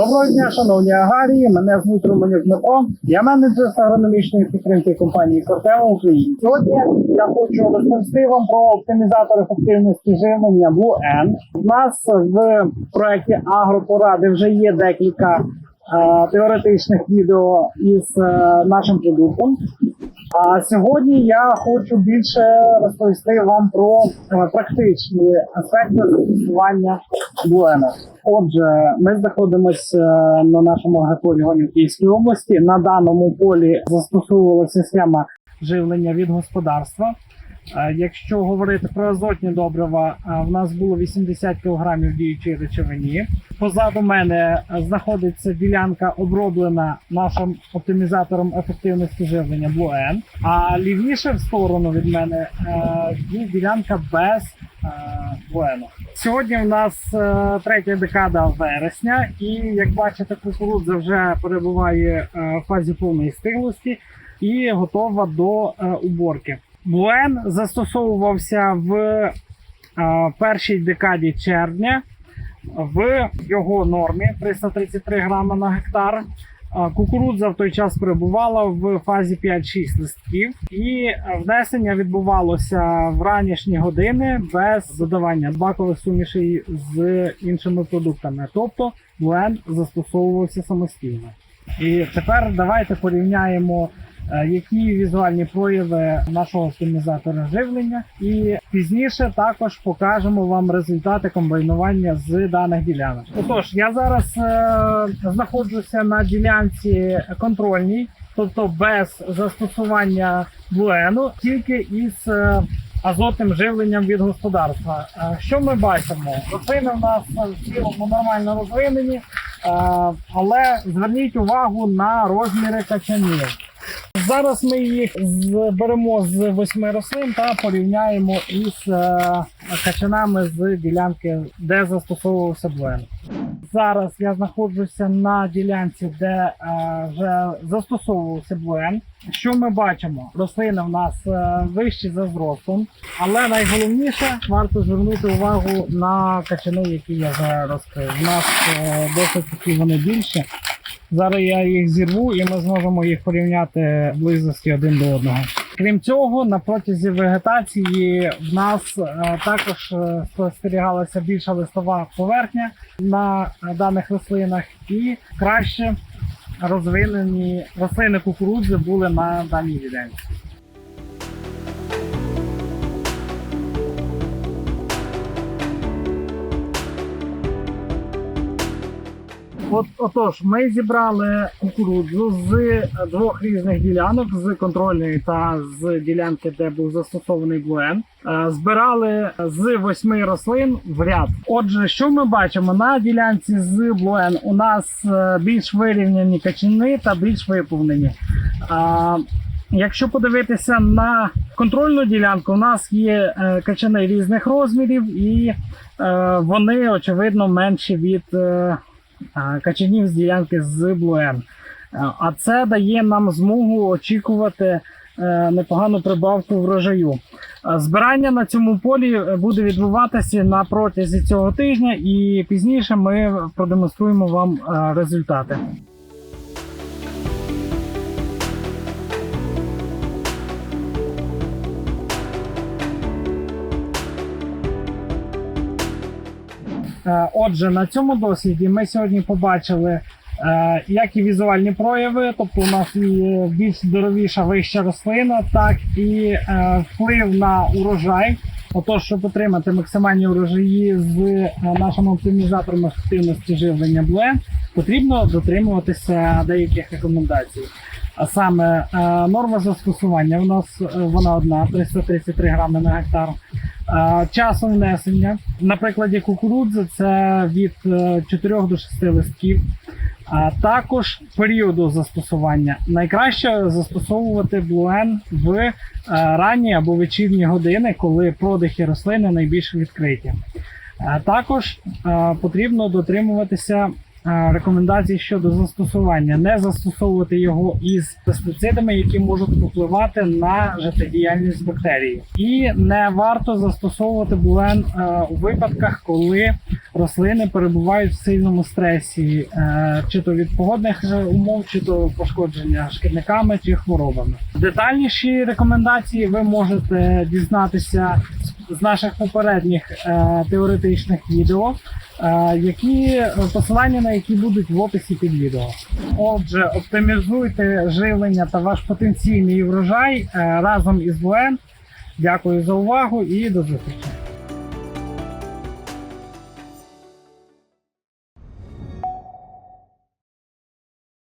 Доброго дня, шановні агарії. Мене звуть Романюк Дмитро. Я менеджер з агрономічної підтримки компанії Кортева Україна. Сьогодні я хочу розповісти вам про оптимізатор ефективності живлення Blue. У нас в проєкті Агропоради вже є декілька е, теоретичних відео із е, нашим продуктом. А сьогодні я хочу більше розповісти вам про е, практичні аспекти застосування Буена. Отже, ми знаходимося на нашому агрополігоні в Київській області. На даному полі застосовувалася схема живлення від господарства. Е, Якщо говорити про азотні добрива, е, в нас було 80 кг діючої речовині. Позаду мене е, знаходиться ділянка, оброблена нашим оптимізатором ефективності живлення N. А лівіше в сторону від мене е, ділянка без е, N. Сьогодні в нас е, третя декада вересня, і як бачите, кукурудза вже перебуває е, в фазі повної стиглості і готова до е, уборки. Блуен застосовувався в першій декаді червня в його нормі 333 грама на гектар. Кукурудза в той час перебувала в фазі 5-6 листків, і е, внесення відбувалося в ранішні години без додавання бакових сумішей з іншими продуктами. Тобто блен застосовувався самостійно. І тепер давайте порівняємо, які візуальні прояви нашого оптимізатора живлення, і пізніше також покажемо вам результати комбайнування з даних ділянок. Отож, я зараз е, знаходжуся на ділянці контрольній, тобто без застосування блуену, тільки із е, азотним живленням від господарства. Е, Що ми бачимо? Рослини в нас в цілому нормально розвинені, е, але зверніть увагу на розміри качанів. Зараз ми їх зберемо з восьми рослин та порівняємо із е, качанами з ділянки, де застосовувався блен. Зараз я знаходжуся на ділянці, де е, вже застосовувався блен. Що ми бачимо? Рослини в нас е, вищі за зростом, але найголовніше варто звернути увагу на качани, які я вже розкрив. У нас досить такі вони більші. Зараз я їх зірву і ми зможемо їх порівняти близькості один до одного. Крім цього, на протязі вегетації в нас е, також е, спостерігалася більша листова поверхня на даних рослинах і краще розвинені рослини кукурудзи були на даній ділянці. От, отож, ми зібрали кукурудзу з е, двох різних ділянок, з контрольної та з ділянки, де був застосований блуен. Е, Збирали з восьми рослин в ряд. Отже, що ми бачимо на ділянці з блуен? У нас е, більш вирівняні качани та більш виповнені. Якщо подивитися на контрольну ділянку, у нас є качани різних розмірів, і вони очевидно менші від качанів з ділянки з блуен. А це дає нам змогу очікувати е, непогану прибавку врожаю. Збирання на цьому полі буде відбуватися на протязі цього тижня, і пізніше ми продемонструємо вам е, результати. Отже, на цьому досліді ми сьогодні побачили е, як і візуальні прояви, тобто у нас і більш здоровіша вища рослина, так і е, вплив на урожай. Отож, щоб отримати максимальні урожаї з е, нашим оптимізатором ефективності живлення бле, потрібно дотримуватися деяких рекомендацій. А саме е, норма застосування у нас е, вона одна 333 грами на гектар. Е, Часом внесення на прикладі кукурудзи це від е, 4 до 6 листків. А також періоду застосування. Найкраще застосовувати блуен в ранні або вечірні години, коли продихи рослини найбільш відкриті. Е, Також потрібно дотримуватися рекомендацій щодо застосування, не застосовувати його із пестицидами, які можуть впливати на життєдіяльність бактерії, і не варто застосовувати булен е, у випадках, коли рослини перебувають в сильному стресі, е, чи то від погодних е, умов, чи то пошкодження шкідниками чи хворобами. Детальніші рекомендації ви можете дізнатися з наших попередніх е, теоретичних відео, е, які посилання на які будуть в описі під відео. Отже, оптимізуйте живлення та ваш потенційний врожай е, разом із ВН. Дякую за увагу і до зустрічі.